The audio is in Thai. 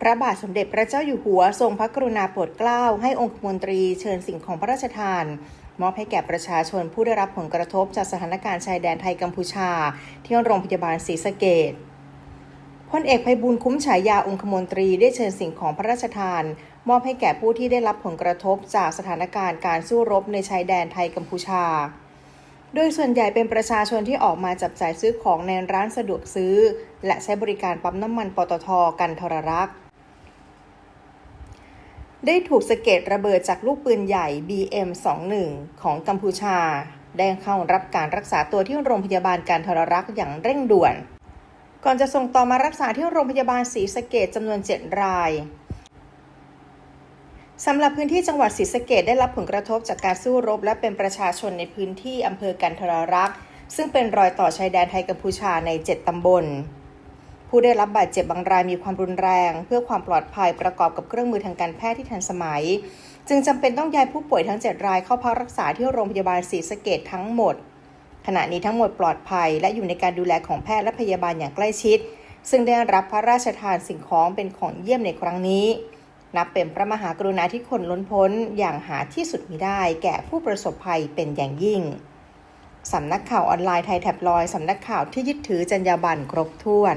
พระบาทสมเด็จพระเจ้าอยู่หัวทรงพระกรุณาโปรดเกล้าให้องคมนตรีเชิญสิ่งของพระราชทาน มอบให้แก่ประชาชนผู้ได้รับผลกระทบจากสถานการณ์ชายแดนไทยกัมพูชา ที่โรงพยาบาลศรีสะเกดพลเอกไพบูลย์คุ้มฉายาองคมนตรีได้เชิญสิ่งของพระราชทาน มอบให้แก่ผู้ที่ได้รับผลกระทบจากสถานการณ์การสู้รบในชายแดนไทยกัมพูชา โดยส่วนใหญ่เป็นประชาชนที่ออกมาจับจ่ายซื้อของในร้านสะดวกซื้อ และใช้บริการปั๊มน้ำมันปตทกันทรรักษ์ ได้ถูกสะเก็ดระเบิดจากลูกปืนใหญ่ BM21 ของกัมพูชา ได้เข้ารับการรักษาตัวที่โรงพยาบาลการทรรักษ์อย่างเร่งด่วน ก่อนจะส่งต่อมารักษาที่โรงพยาบาลศรีสะเกดจำนวน 7 รายสำหรับพื้นที่จังหวัดศรีสะเกดได้รับผลกระทบจากการสู้รบ และเป็นประชาชนในพื้นที่อำเภอกันทรรักษ์ซึ่งเป็นรอยต่อชายแดนไทยกัมพูชาใน 7 ตำบล ผู้ได้รับบาดเจ็บบางรายมีความรุนแรง เพื่อความปลอดภัยประกอบกับเครื่องมือทางการแพทย์ที่ทันสมัย จึงจำเป็นต้องย้ายผู้ป่วยทั้ง 7 รายเข้าพักรักษาที่โรงพยาบาลศรีสะเกดทั้งหมด ขณะนี้ทั้งหมดปลอดภัย และอยู่ในการดูแลของแพทย์และพยาบาลอย่างใกล้ชิด ซึ่งได้รับพระราชทานสิ่งของเป็นของเยี่ยมในครั้งนี้ นับเป็นพระมหากรุณาธิคุณล้นพ้นอย่างหาที่สุดมิได้ แก่ผู้ประสบภัยเป็นอย่างยิ่งสำนักข่าวออนไลน์ไทยแท็บลอย สำนักข่าวที่ยึดถือจรรยาบรรณครบถ้วน